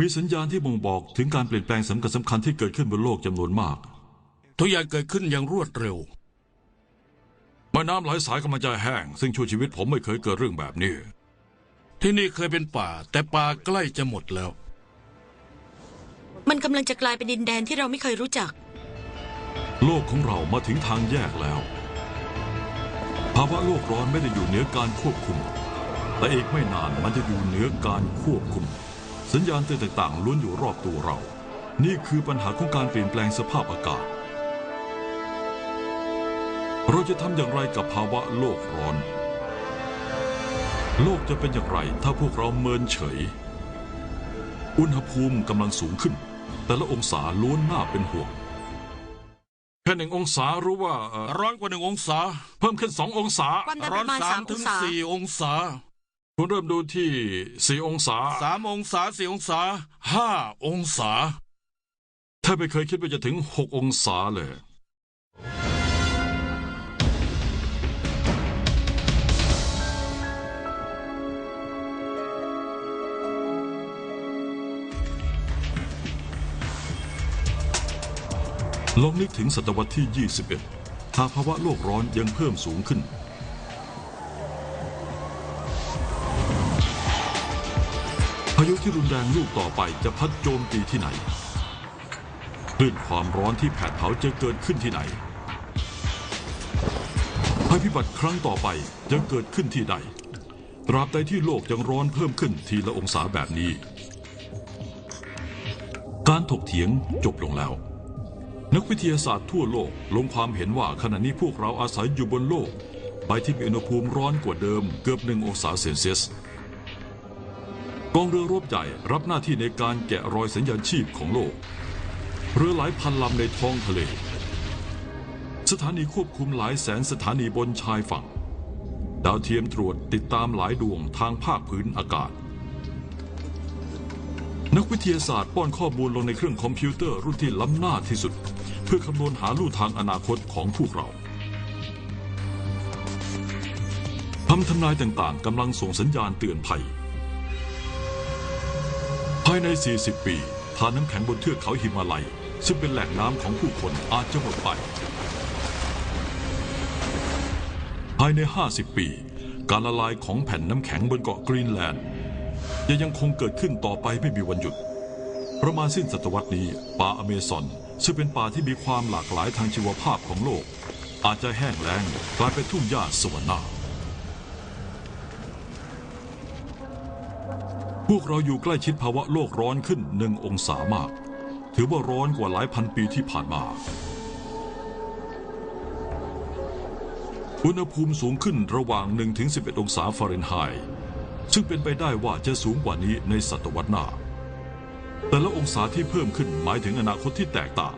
มีสัญญาณที่บ่งบอกถึงการเปลี่ยนแปลงสำคัญสำคัญที่เกิดขึ้นบนโลกจำนวนมาก ทุกอย่างเกิดขึ้นอย่างรวดเร็วแม่น้ำหลายสายกำลังจะแห้ง ซึ่งช่วชีวิตผมไม่เคยเกิดเรื่องแบบนี้ ที่นี่เคยเป็นป่า แต่ป่าใกล้จะหมดแล้ว มันกำลังจะกลายเป็นดินแดนที่เราไม่เคยรู้จัก โลกของเรามาถึงทางแยกแล้ว ภาวะโลกร้อนไม่ได้อยู่เหนือการควบคุม แต่อีกไม่นานมันจะอยู่เหนือการควบคุม สัญญาณเตือนต่างๆล้วนอยู่รอบตัวเรา นี่คือปัญหาของการเปลี่ยนแปลงสภาพอากาศ เราจะทำอย่างไรกับภาวะโลกร้อน โลกจะเป็นอย่างไรถ้าพวกเราเมินเฉย อุณหภูมิกำลังสูงขึ้น แต่ละองศาล้วนน่าเป็นห่วงแค่หนึ่งองศารู้ว่าเอ่อร้อนกว่าหนึ่งองศา เพิ่มขึ้นสององศา ความดันร้ปอนระมาณสาสามมถึองงศา สี่องศา คุณเริ่มดูที่สี่องศาสามองศาสี่องศาห้าองศาถ้าไม่เคยคิดว่าจะถึงหกองศาเลยลองนึกถึงศตวรรษที่ 21 หากภาวะโลกร้อนยังเพิ่มสูงขึ้นายุที่รุนแรงลูกต่อไปจะพัดโจมตีที่ไหนคลื่นความร้อนที่แผดเผาจะเกิดขึ้นที่ไหนภัยพิบัติครั้งต่อไปจะเกิดขึ้นที่ใดตราบใดที่โลกยังร้อนเพิ่มขึ้นทีละองศาแบบนี้ การถกเถียงจบลงแล้ว นักวิทยาศาสตร์ทั่วโลกลงความเห็นว่าขณะนี้พวกเราอาศัยอยู่บนโลก ใบที่มีอุณหภูมิร้อนกว่าเดิมเกือบหนึ่งองศาเซลเซียส กองเรือรบใหญ่รับหน้าที่ในการแกะรอยสัญญาณชีพของโลก เรือหลายพันลำในท้องทะเล สถานีควบคุมหลายแสนสถานีบนชายฝั่ง ดาวเทียมตรวจติดตามหลายดวงทางภาคพื้นอากาศ นักวิทยาศาสตร์ป้อนข้อมูลลงในเครื่องคอมพิวเตอร์รุ่นที่ล้ำหน้าที่สุด เพื่อคำนวณหาลู่ทางอนาคตของพวกเราคำทำนายต่างๆกำลังส่งสัญญาณเตือนภัยายใน 40 ปีทานน้ำแข็งบนเทือกเขาหิมาลัย ซึ่งเป็นแหล่งน้ำของผู้คนอาจจะหมดไป ภายใน 50 ปี การละลายของแผ่นน้ำแข็งบนเกาะกรีนแลนด์จะยังคงเกิดขึ้นต่อไปไม่มีวันหยุด ประมาณสิ้นศตวรรษนี้ป่าอเมซอน ซึ่งเป็นป่าที่มีความหลากหลายทางชีวภาพของโลก อาจจะแห้งแล้งกลายเป็นทุ่งหญ้าสวรรค์ พวกเราอยู่ใกล้ชิดภาวะโลกร้อนขึ้นหนึ่งองศามาก ถือว่าร้อนกว่าหลายพันปีที่ผ่านมา อุณหภูมิสูงขึ้นระหว่าง 1-11 องศาฟาเรนไฮต์ซึ่งเป็นไปได้ว่าจะสูงกว่านี้ในศตวรรษหน้า แต่ละองศาที่เพิ่มขึ้นหมายถึงอนาคตที่แตกต่าง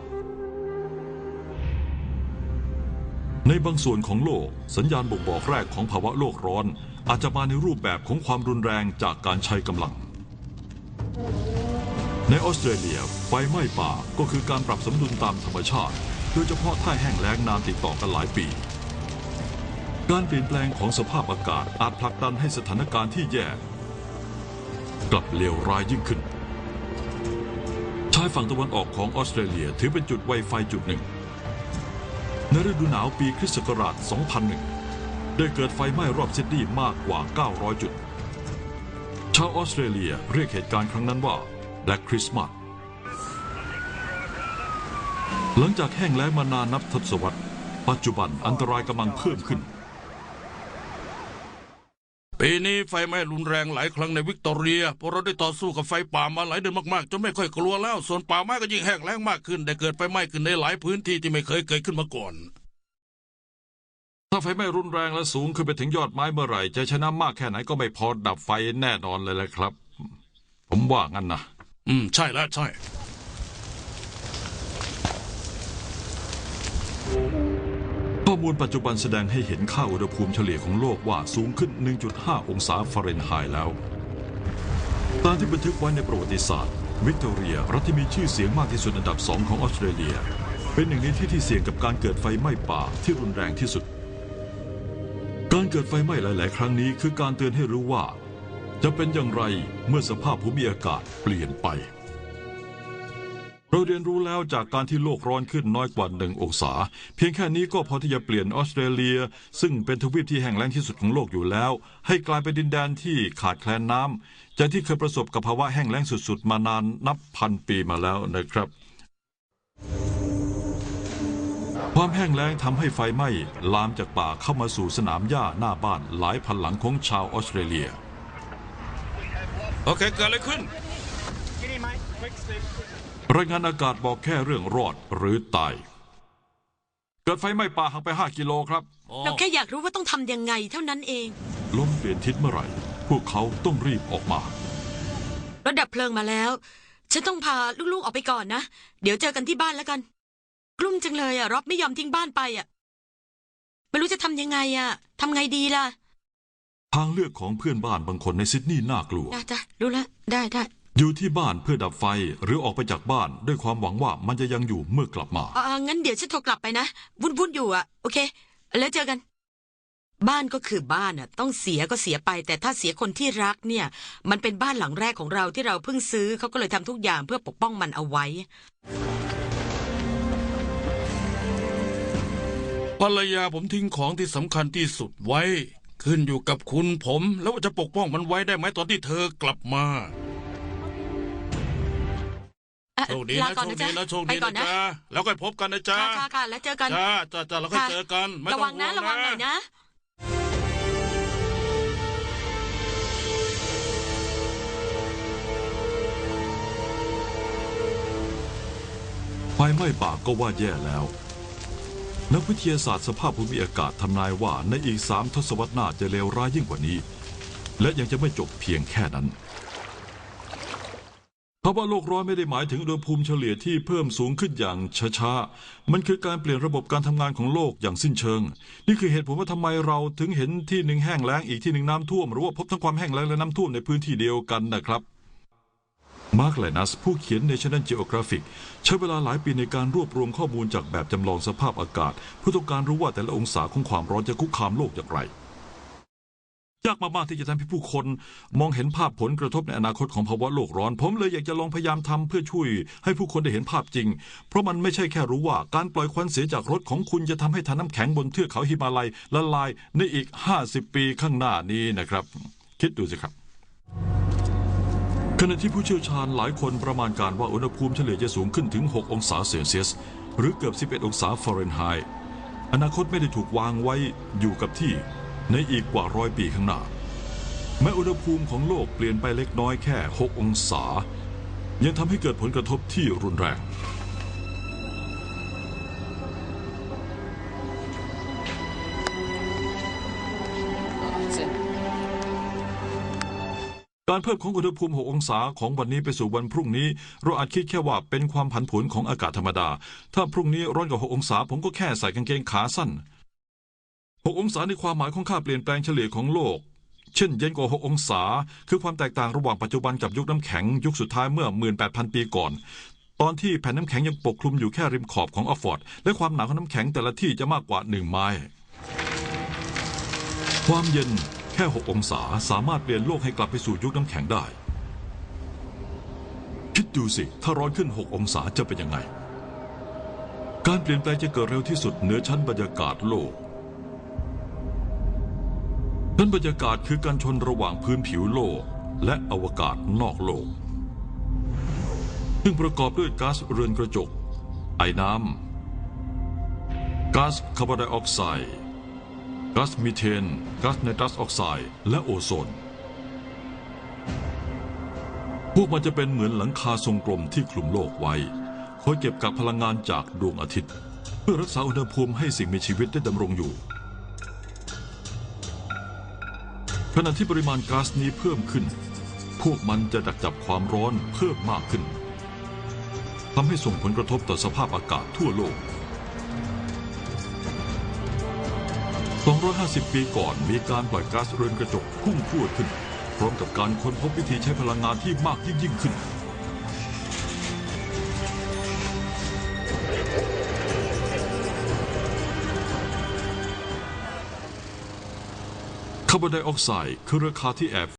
ในบางส่วนของโลกสัญญาณบ่งบอกแรกของภาวะโลกร้อน อาจจะมาในรูปแบบของความรุนแรงจากการใช้กำลัง ในออสเตรเลียไฟไหม้ป่าก็คือการปรับสมดุลตามธรรมชาติ โดยเฉพาะถ้าแห้งแล้งนานติดต่อกันหลายปี การเปลี่ยนแปลงของสภาพอากาศอาจผลักดันให้สถานการณ์ที่แย่ กลับเลวร้ายยิ่งขึ้น ชายฝั่งตะวันออกของออสเตรเลียถือเป็นจุดไวไฟจุดหนึ่ง ในฤดูหนาวปีคริสต์ศักราช 2001 ได้เกิดไฟไหม้รอบซิดนีย์มากกว่า 900 จุด ชาวออสเตรเลียเรียกเหตุการณ์ครั้งนั้นว่า Black Christmas หลังจากแห้งแล้งมานานนับทศวรรษ ปัจจุบันอันตรายกำลังเพิ่มขึ้น ปีนี้ไฟไหม้รุนแรงหลายครั้งในวิกตอเรีย เพราะเราได้ต่อสู้กับไฟป่ามาหลายเดือนมากๆจนไม่ค่อยกลัวแล้ว ส่วนป่าไม้ก็ยิ่งแห้งแล้งมากขึ้น ได้เกิดไฟไหม้ขึ้นในหลายพื้นที่ที่ไม่เคยเกิดขึ้นมาก่อน ถ้าไฟไหม้รุนแรงและสูงขึ้นไปถึงยอดไม้เมื่อไหร่ จะชนะมากแค่ไหนก็ไม่พอดับไฟแน่นอนเลยแหละครับ ผมว่างั้นนะอืม ใช่แล้วใช่ ข้อมูลปัจจุบันแสดงให้เห็นค่าอุณหภูมิเฉลี่ยของโลกว่าสูงขึ้น 1.5 องศาฟาเรนไฮต์แล้ว ตามที่บันทึกไว้ในประวัติศาสตร์ วิกตอเรีย รัฐที่มีชื่อเสียงมากที่สุดอันดับสองของออสเตรเลีย เป็นหนึ่งในที่ที่เสี่ยงกับการเกิดไฟไหม้ป่าที่รุนแรงที่สุด การเกิดไฟไหม้หลาย ๆ ครั้งนี้คือการเตือนให้รู้ว่า จะเป็นอย่างไรเมื่อสภาพภูมิอากาศเปลี่ยนไป เราเรียนรู้แล้วจากการที่โลกร้อนขึ้นน้อยกว่าหนึ่งองศา เพียงแค่นี้ก็พอที่จะเปลี่ยนออสเตรเลีย ซึ่งเป็นทวีปที่แห้งแล้งที่สุดของโลกอยู่แล้ว ให้กลายเป็นดินแดนที่ขาดแคลนน้ำจากที่เคยประสบกับภาวะแห้งแล้งสุด ๆ มานานนับพันปีมาแล้วนะครับ ความแห้งแล้งทำให้ไฟไหม้ลามจากป่าเข้ามาสู่สนามหญ้าหน้าบ้านหลายพันหลังของชาวออสเตรเลีย โอเคเกิดอะไรขึ้น รายงานอากาศบอกแค่เรื่องรอดหรือตาย เกิดไฟไหม้ป่าห่างไป 5 กิโลครับเราแค่อยากรู้ว่าต้องทำยังไงเท่านั้นเอง ลมเปลี่ยนทิศเมื่อไหร่ พวกเขาต้องรีบออกมารถดับเพลิงมาแล้ว ฉันต้องพาลูกๆออกไปก่อนนะ เดี๋ยวเจอกันที่บ้านแล้วกัน กลุ้มจังเลยอะรอบไม่ยอมทิ้งบ้านไปอะไม่รู้จะทำยังไงอะทำไงดีล่ะ ทางเลือกของเพื่อนบ้านบางคนในซิดนีย์น่ากลัว ได้จ้ะรู้แล้วได้ได้อยู่ที่บ้านเพื่อดับไฟหรือออกไปจากบ้านด้วยความหวังว่ามันจะยังอยู่เมื่อกลับมาอ่างั้นเดี๋ยวฉันโทรกลับไปนะวุ่นวุ่นๆอยู่อะโอเค แล้วเจอกัน บ้านก็คือบ้านอะ ต้องเสียก็เสียไป แต่ถ้าเสียคนที่รักเนี่ย มันเป็นบ้านหลังแรกของเราที่เราเพิ่งซื้อเขาก็เลยทำทุกอย่างเพื่อปกป้องมันเอาไว้ ภรรยาผมทิ้งของที่สำคัญที่สุดไว้ ขึ้นอยู่กับคุณผม แล้วว่าจะปกป้องมันไว้ได้ไหมตอนที่เธอกลับมาอะโชคดีลานะก่อนโชคนะดีจ๊ะนะโชคไปดีก่อนะนนะจ๊ะแล้วก็พบกันนะจ๊ะค่ะค่ะค่ะแล้วเจอกันจ้าจ้าจ้าแล้วก็ค่ะเจอกันไม่ระต้อวังนะห่ระวังหน่อยนะไฟไหม้ป่าก็ว่าแย่แล้ว นักวิทยาศาสตร์สภาพภูมิอากาศทำนายว่าในอีกสามทศวรรษหน้าจะเลวร้ายยิ่งกว่านี้ และยังจะไม่จบเพียงแค่นั้นภาวะโลกร้อนไม่ได้หมายถึงอุณหภูมิเฉลี่ยที่เพิ่มสูงขึ้นอย่างช้าๆ มันคือการเปลี่ยนระบบการทำงานของโลกอย่างสิ้นเชิง นี่คือเหตุผลว่าทำไมเราถึงเห็นที่หนึ่งแห้งแล้งอีกที่หนึ่งน้ำท่วมหรือว่าพบทั้งความแห้งแล้งและน้ำท่วมในพื้นที่เดียวกันนะครับ มาร์กไลนัสผู้เขียน National Geographic ใช้เวลาหลายปีในการรวบรวมข้อมูลจากแบบจำลองสภาพอากาศเพื่อต้องการรู้ว่าแต่ละองศาของความร้อนจะคุกคามโลกอย่างไร ยากมากๆที่จะทำให้ผู้คน มองเห็นภาพผลกระทบในอนาคตของภาวะโลกร้อน ผมเลยอยากจะลองพยายามทำเพื่อช่วย ให้ผู้คนได้เห็นภาพจริง เพราะมันไม่ใช่แค่รู้ว่าการปล่อยควันเสียจากรถของคุณจะทำให้ทานน้ำแข็งบนเทือกเขาฮิมาลัยละลายในอีก 50 ปีข้างหน้านี้นะครับ คิดดูสิครับ ขณะที่ผู้เชี่ยวชาญหลายคนประมาณการว่าอุณหภูมิเฉลี่ยจะสูงขึ้นถึง 6 องศาเซลเซียส หรือเกือบ 11 องศาฟาเรนไฮต์อนาคตไม่ได้ถูกวางไว้อยู่กับที่ในอีกกว่าร้อยปีข้างหน้า แม้อุณหภูมิของโลกเปลี่ยนไปเล็กน้อยแค่ 6 องศา ยังทำให้เกิดผลกระทบที่รุนแรง การเพิ่มของอุณหภูมิ 6 องศาของวันนี้ไปสู่วันพรุ่งนี้ เราอาจคิดแค่ว่าเป็นความผันผวนของอากาศธรรมดา ถ้าพรุ่งนี้ร้อนกว่า 6 องศา ผมก็แค่ใส่กางเกงขาสั้น 6 องศาในความหมายของค่าเปลี่ยนแปลงเฉลี่ยของโลก เช่น เย็นกว่า 6 องศา คือความแตกต่างระหว่างปัจจุบันกับยุคน้ำแข็ง ยุคสุดท้ายเมื่อ 18,000 ปีก่อน ตอนที่แผ่นน้ำแข็งยังปกคลุมอยู่แค่ริมขอบของออฟฟอร์ดและความหนาของน้ำแข็งแต่ละที่จะมากกว่า1ไมล์ความเย็น แค่6องศาสามารถเปลี่ยนโลกให้กลับไปสู่ยุคน้ำแข็งได้ คิดดูสิ ถ้าร้อนขึ้น6องศาจะเป็นยังไง การเปลี่ยนแปลงจะเกิดเร็วที่สุดเหนือชั้นบรรยากาศโลกชั้นบรรยากาศคือการชนระหว่างพื้นผิวโลกและอวกาศนอกโลก ซึ่งประกอบด้วยก๊าซเรือนกระจก ไอน้ำก๊าซคาร์บอนไดออกไซด์ ก๊าซมีเทนก๊าซไนตรัสออกไซด์และโอโซน พวกมันจะเป็นเหมือนหลังคาทรงกลมที่คลุมโลกไว้ คอยเก็บกักพลังงานจากดวงอาทิตย์ เพื่อรักษาอุณหภูมิให้สิ่งมีชีวิตได้ดำรงอยู่ขณะที่ปริมาณก๊าซนี้เพิ่มขึ้น พวกมันจะดักจับความร้อนเพิ่มมากขึ้นทำให้ส่งผลกระทบต่อสภาพอากาศทั่วโลก 250 ปีก่อนมีการปล่อยก๊าซเรือนกระจกพุ่งพรวดขึ้น พร้อมกับการค้นพบวิธีใช้พลังงานที่มากยิ่งยิ่งขึ้น คาร์บอนไดออกไซด์คือราคาที่แอบ